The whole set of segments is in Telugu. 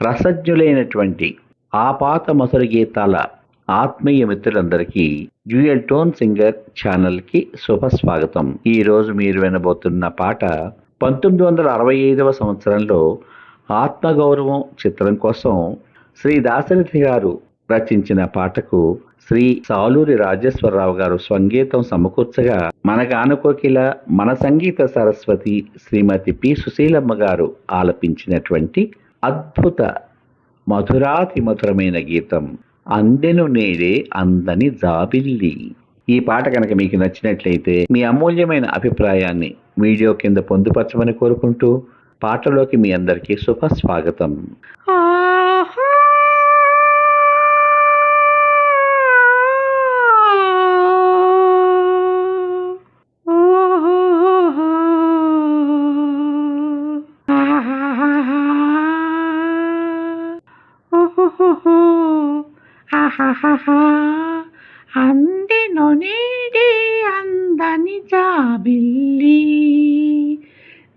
రసజ్ఞులైనటువంటి ఆపాత మసరు గీతాల ఆత్మీయ మిత్రులందరికీ జ్యూయల్ టోన్ సింగర్ ఛానల్కి శుభస్వాగతం. ఈ రోజు మీరు వినబోతున్న పాట పంతొమ్మిది వందల అరవై ఐదవ సంవత్సరంలో ఆత్మగౌరవం చిత్రం కోసం శ్రీ దాశరథి గారు రచించిన పాటకు శ్రీ సాలూరి రాజేశ్వరరావు గారు సంగీతం సమకూర్చగా మన గానకోకిల మన సంగీత సరస్వతి శ్రీమతి పి సుశీలమ్మ గారు ఆలపించినటువంటి అద్భుత మధురాతి మధురమైన గీతం. అందెను నేడే అందని జాబిల్లి. ఈ పాట కనుక మీకు నచ్చినట్లయితే మీ అమూల్యమైన అభిప్రాయాన్ని వీడియో కింద పొందుపరచమని కోరుకుంటూ పాటలోకి మీ అందరికీ శుభ స్వాగతం అంది నొనీడి అందని జాబిల్లి.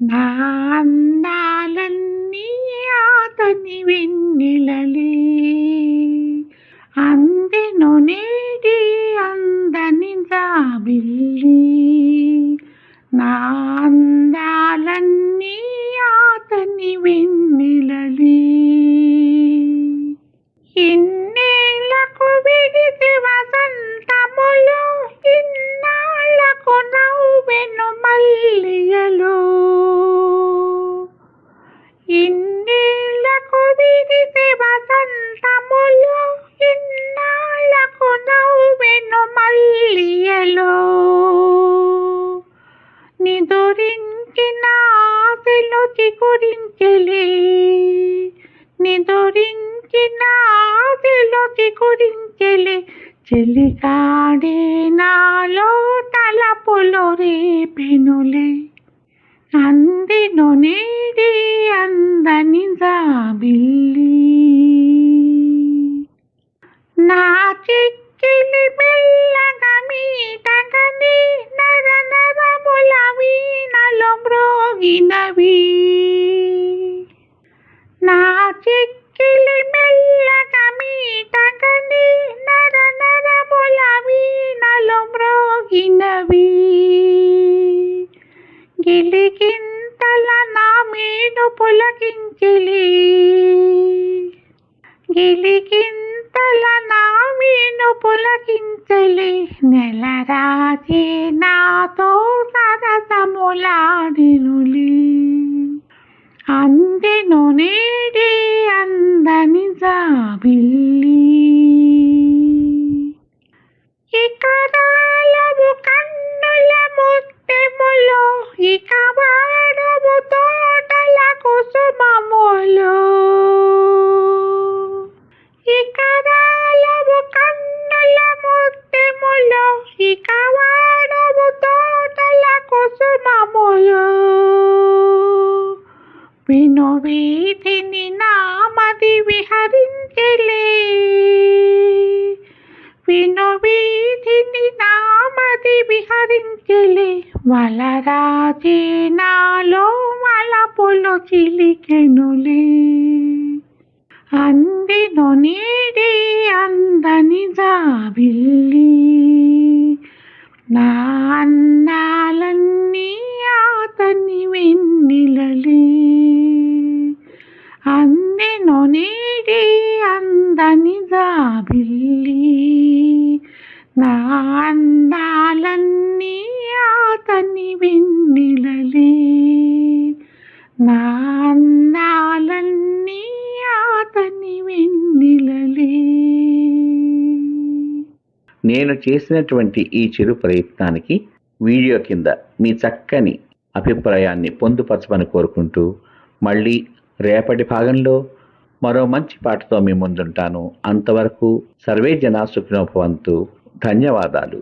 నా అందాలన్నీ అతని వెన్నెలలే. నిదురించిన ఆశలు చిగురించలే చెలికాడే నాలో తలపులు రేపెనులే. అందిను నీడి అందని జాబిల్లి. నా చిక్కిలి మెల్లగా మీటగని నర నరముల వీణలో మ్రోగినవి. నా చిక్కిలి మెల్లగా మీటగని నర నరముల వీణలో మ్రోగినవి గిలిగింతల నా మీను పులకించిలి. గిలిగింతల నా మీను పులకించలి నెలరాజి నాతో సరసములాడినులి. అందెను నేడి అందని విను వీధిని నామది విహరించలే. విను వీధిని నామది విహరించలే. వలరాజే నాలో మలపులు చిలికెనులే. అందిను నీడి అందని జాబిల్లి నా అందని జాబిల్లి నా అందాలన్నీ అతని వెన్నెలలే. నా అందాలన్నీ అతని వెన్నెలలే. నేను చేసినటువంటి ఈ చిరు ప్రయత్నానికి వీడియో కింద మీ చక్కని అభిప్రాయాన్ని పొందుపరచమని కోరుకుంటూ మళ్ళీ రేపటి భాగంలో మరో మంచి పాటతో మీ ముందుంటాను. అంతవరకు సర్వే జనా సుఖినోభవంతు ధన్యవాదాలు.